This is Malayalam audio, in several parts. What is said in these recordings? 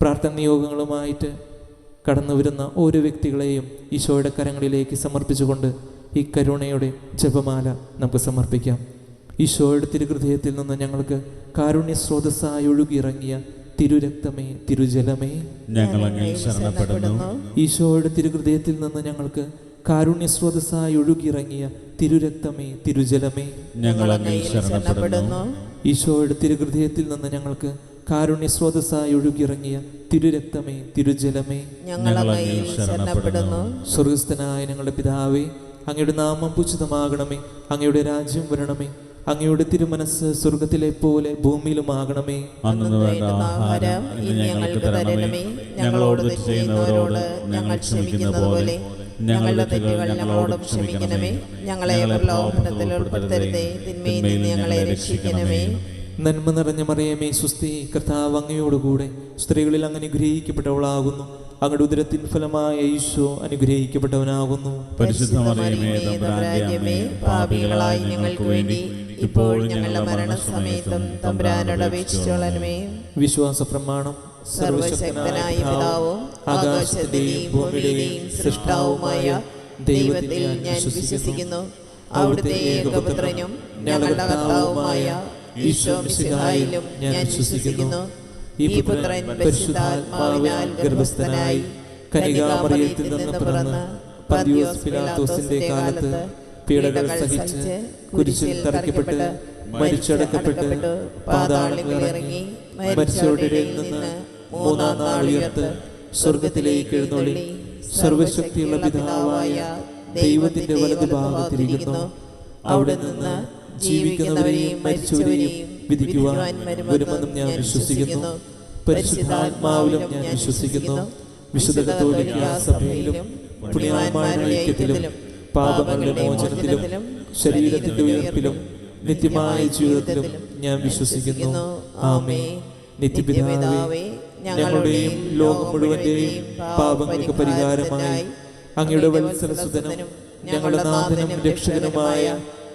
പ്രാർത്ഥന നിയോഗങ്ങളുമായിട്ട് കടന്നു വരുന്ന ഓരോ വ്യക്തികളെയും ഈശോയുടെ കരങ്ങളിലേക്ക് സമർപ്പിച്ചുകൊണ്ട് ഈ കരുണയുടെ ജപമാല നമുക്ക് സമർപ്പിക്കാം. ഈശോയുടെ തിരുഹൃദയത്തിൽ നിന്ന് ഞങ്ങൾക്ക് കാരുണ്യ സ്രോതസ്സായി ഒഴുകിയിറങ്ങിയ തിരുരക്തമേ തിരുജലമേ. ഞങ്ങൾ ശരണപ്പെടുന്നു. ഈശോയുടെ തിരുഹൃദയത്തിൽ നിന്ന് ഞങ്ങൾക്ക് കാരുണ്യ സ്രോതസ്സായി ഒഴുകിയിറങ്ങിയ തിരുരക്തമേ തിരുജലമേ. ഞങ്ങൾ ശരണപ്പെടുന്നു. ഈശോയുടെ തിരുഹൃദയത്തിൽ നിന്ന് ഞങ്ങൾക്ക് കാരുണ്യ സ്രോതസ്സായി ഒഴുകിയിറങ്ങിയ തിരുരക്തമേ തിരുജലമേ ഞങ്ങൾ അങ്ങയിൽ ശരണപ്പെടുന്നു. സ്വർഗസ്ഥനായ ഞങ്ങളുടെ പിതാവേ അങ്ങയുടെ നാമം പൂജിതമാകണമേ അങ്ങയുടെ രാജ്യം വരണമേ അങ്ങയുടെ തിരുമനസ് സ്വർഗത്തിലെ പോലെ ഭൂമിയിലുമാകണമേ. ആഹാരം ഇന്ന് ഞങ്ങൾക്ക് തരണമേ. ഞങ്ങളോട് ചെയ്യുന്നവരോട് ഞങ്ങൾ ക്ഷമിക്കുന്ന പോലെ ഞങ്ങളുടെ തെറ്റുകൾ ഞങ്ങളോടും ക്ഷമിക്കണമേ. ഞങ്ങളെ പ്രലോഭനത്തിൽ ഉൾപ്പെടുത്തരുതേ. തിന്മയിൽ നിന്ന് ഞങ്ങളെ രക്ഷിക്കണമേ. നന്മ നിറഞ്ഞ മറിയമേ സുസ്ഥി കർത്താവ് അങ്ങയോടുകൂടെ സ്ത്രീകളിൽ അങ്ങ് അനുഗ്രഹിക്കപ്പെട്ടവളാകുന്നു. അങ്ങയുടെ ഉദരത്തിൻ ഫലമായ ഈശോ അനുഗ്രഹിക്കപ്പെട്ടവനാകുന്നു. പരിശുദ്ധ പാപികളായി ഞങ്ങൾക്ക് വേണ്ടി ഇപ്പോൾ ഞങ്ങളുടെ മരണസമയത്തും തമ്പുരാനോട് അപേക്ഷിച്ചോളണമേ. വിശ്വാസ പ്രമാണം സർവശക്തനായ പിതാവും ആകാശത്തിന്റെയും ഭൂമിയുടെയും സൃഷ്ടാവുമായ ദൈവത്തിൽ ഞാൻ വിശ്വസിക്കുന്നു. അവിടുത്തെ ഏകപുത്രനും ഞങ്ങളുടെ കർത്താവുമായ ഈശോ മിശിഹായിലും ഞാൻ വിശ്വസിക്കുന്നു. ഈ പുത്രൻ പരിശുദ്ധാത്മാവിനാൽ ഗർഭസ്ഥനായി കനികാമറിയത്തിൽ നിന്ന് പിറന്ന് പതിയോസ് പിലാത്തോസിന്റെ കാലത്ത് പീഡകൾ സഹിച്ച് കുരിശിൽ തറയ്ക്കപ്പെട്ട് മരിച്ചടക്കപ്പെട്ട് പാതാളങ്ങളിൽ ഇറങ്ങി മരിച്ചവരുടെ നിന്ന് മൂന്നാം നാൾ ഉയർത്ത് സ്വർഗത്തിലേക്ക് എഴുന്നള്ളി സർവശക്തിയുള്ള പിതാവായ ദൈവത്തിന്റെ വലതുഭാഗത്തിരിക്കുന്നു അവിടെ നിന്ന് ജീവിക്കുന്നവരെയും മരിച്ചവരെയും വിധിക്കുവാൻ വരുമെന്നും ഞാൻ വിശ്വസിക്കുന്നു. പരിശുദ്ധാത്മാവിലും ഞാൻ വിശ്വസിക്കുന്നു. വിശുദ്ധ കത്തോലിക്ക സഭയിലും പുണ്യവാന്മാരുടെ ഐക്യത്തിലും പാപങ്ങളുടെ മോചനത്തിലും ശരീരത്തിന്റെ ഉയർപ്പിലും നിത്യമായ ജീവിതത്തിലും ഞാൻ വിശ്വസിക്കുന്നു. ആമേ നിത്യപിതാവേ ഞങ്ങളുടെയും ലോകം മുഴുവന്റെയും പാപങ്ങൾക്ക് പരിഹാരമായി അങ്ങയുടെ വത്സരസുതനും ഞങ്ങളുടെ നാഥനും രക്ഷകനുമായ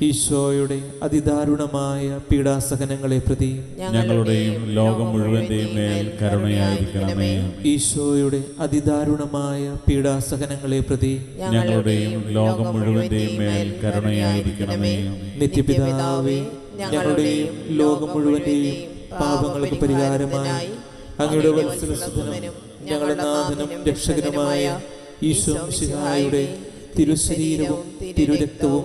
ഈശോയുടെ അതിദാരുണമായ പീഡാസഹനങ്ങളെ പ്രതി ഞങ്ങളുടെയും ലോകം മുഴുവന്റെയും മേൽ കരുണയായിരിക്കണമേ. ഈശോയുടെ അതിദാരുണമായ പീഡാസഹനങ്ങളെ പ്രതി ഞങ്ങളുടെയും ലോകം മുഴുവന്റെയും മേൽ കരുണയായിരിക്കണമേ. നിത്യപിതാവേ ഞങ്ങളുടെയും ലോകം മുഴുവന്റെയും പാപങ്ങൾക്ക് പരിഹാരമായി അങ്ങയുടെ ഞങ്ങളുടെ നാഥനും രക്ഷകനുമായ ഈശോ ശിഹായുടെ തിരുശരീരവും തിരുരക്തവും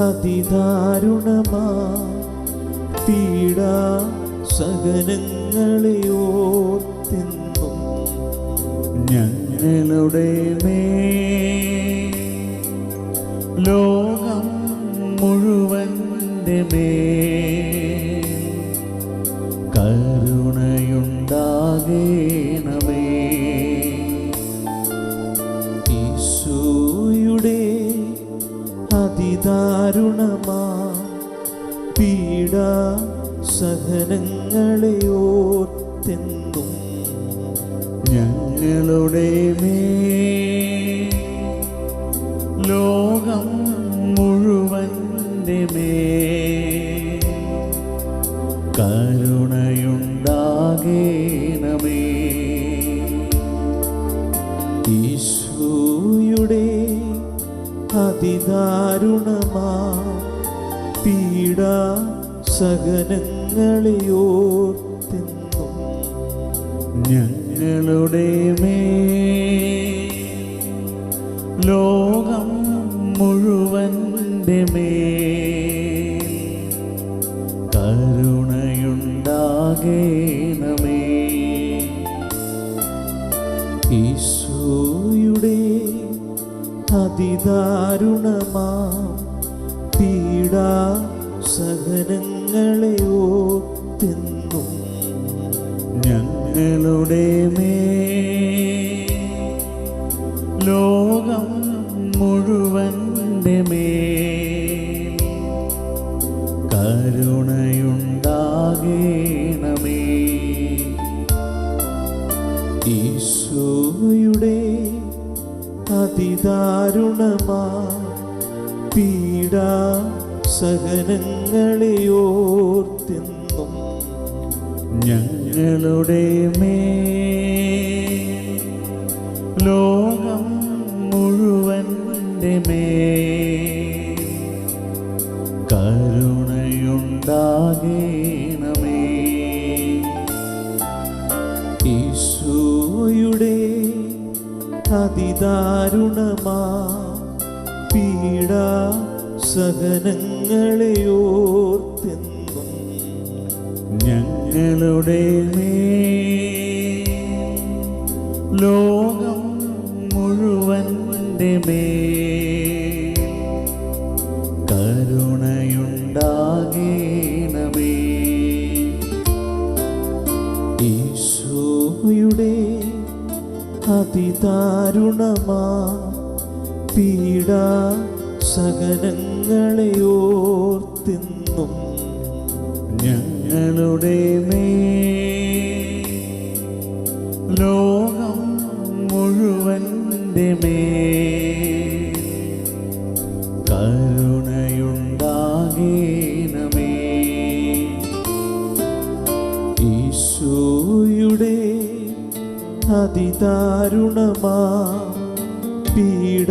അതിദാരുണമാ. പീഡ സഹനങ്ങളെ ഓർത്തെന്നും ഞങ്ങളുടെ മേ ലോകം മുഴുവന്റെ മേ കരുണയുണ്ടാകേണമേ സഹനങ്ങളെ ഓർത്തെന്നും ഞങ്ങളുടെ മേ ലോകം മുഴുവന്റെ മേ കരുണയുണ്ടാകേണമേ. ഈശോയുടെ അതിദാരുണമാ പീഡ സഹനങ്ങളെ ഓർത്തെന്നും ഞങ്ങളുടെ മേ ലോകം മുഴുവന്റെ മേ കരുണയുണ്ടാകേണമേ. ഈശോയുടെ അതിദാരുണമാ പീഡ സഹനങ്ങളെ ഞങ്ങളുടെ മേ ലോകം മുഴുവന്റെ മേ കരുണയുണ്ടാകേണമേ. ഈശോയുടെ അതിദാരുണമാ പീഡ സഹനങ്ങളെ ഓർത്തെന്നും ഞങ്ങളുടെ മേ ലോകം മുഴുവന്റെ മേ കരുണയുണ്ടാകേണമേ. ഈശോയുടെ അതിദാരുണമാ പീഡ സഹനങ്ങളെയോ ഞങ്ങളുടെ ലോകം ലോകം മുഴുവന്റെ കരുണയുണ്ടാകേണമേ. ഈശോയുടെ അതിദാരുണമാ പീഡ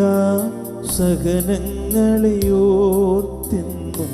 ഓർത്തിന്നും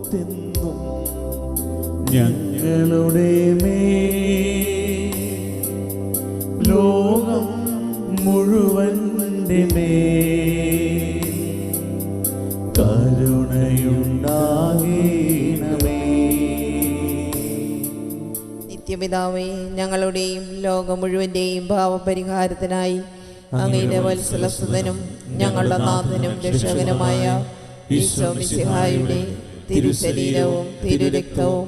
ഞങ്ങളുടെ മേ ലോകം മുഴുവന്റെ മേ കരുണയുണ്ടാകേണമേ. നിത്യപിതാവേ ഞങ്ങളുടെയും ലോകം മുഴുവന്റെയും ഭാവപരിഹാരത്തിനായി അങ്ങയുടെ വത്സലസുതനും ഞങ്ങളുടെ നാഥനും രക്ഷകനുമായ ഈശോ മിശിഹായുടെ തിരുശരീരവും തിരുരക്തവും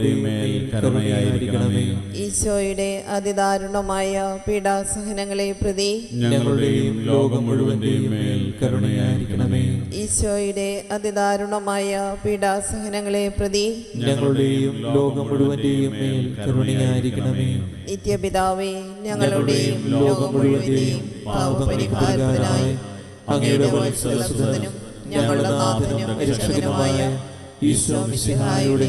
മേൽ കരുണയായിരിക്കണമേ. ഈശോയുടെ അതിദാരുണമായ പീഡാസഹനങ്ങളെ പ്രതി ഞങ്ങളുടെയും ലോകം മുഴുവന്റെയും മേൽ കരുണയായിരിക്കണമേ. ഈശോയുടെ അതിദാരുണമായ പീഡാസഹനങ്ങളെ പ്രതി ഞങ്ങളുടെയും ലോകം മുഴുവന്റെയും മേൽ കരുണയായിരിക്കണമേ. നിത്യപിതാവേ ഞങ്ങളുടെയും ലോകം മുഴുവന്റെയും അങ്ങയുടെ ഞങ്ങളുടെ നാഥനും രക്ഷകനുമായ ഈശോ മിശിഹായുടെ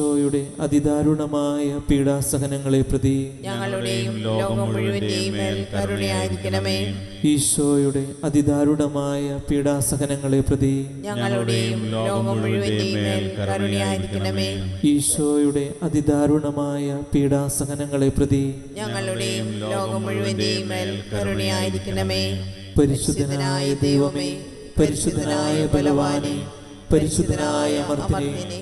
ഈശോയുടെ അതിദാരുണമായ പീഡാസഹനങ്ങളെ പ്രതി ഞങ്ങളുടെയും ലോകം മുഴുവന്റെയും മേൽ കരുണയായിരിക്കണമേ. ഈശോയുടെ അതിദാരുണമായ പീഡാസഹനങ്ങളെ പ്രതി ഞങ്ങളുടെയും ലോകം മുഴുവന്റെയും മേൽ കരുണയായിരിക്കണമേ. ഈശോയുടെ അതിദാരുണമായ പീഡാസഹനങ്ങളെ പ്രതി ഞങ്ങളുടെയും ലോകം മുഴുവന്റെയും മേൽ കരുണയായിരിക്കണമേ. പരിശുദ്ധനായ ദൈവമേ പരിശുദ്ധനായ ബലവാനെ പരിശുദ്ധനായ അമർത്തിനെ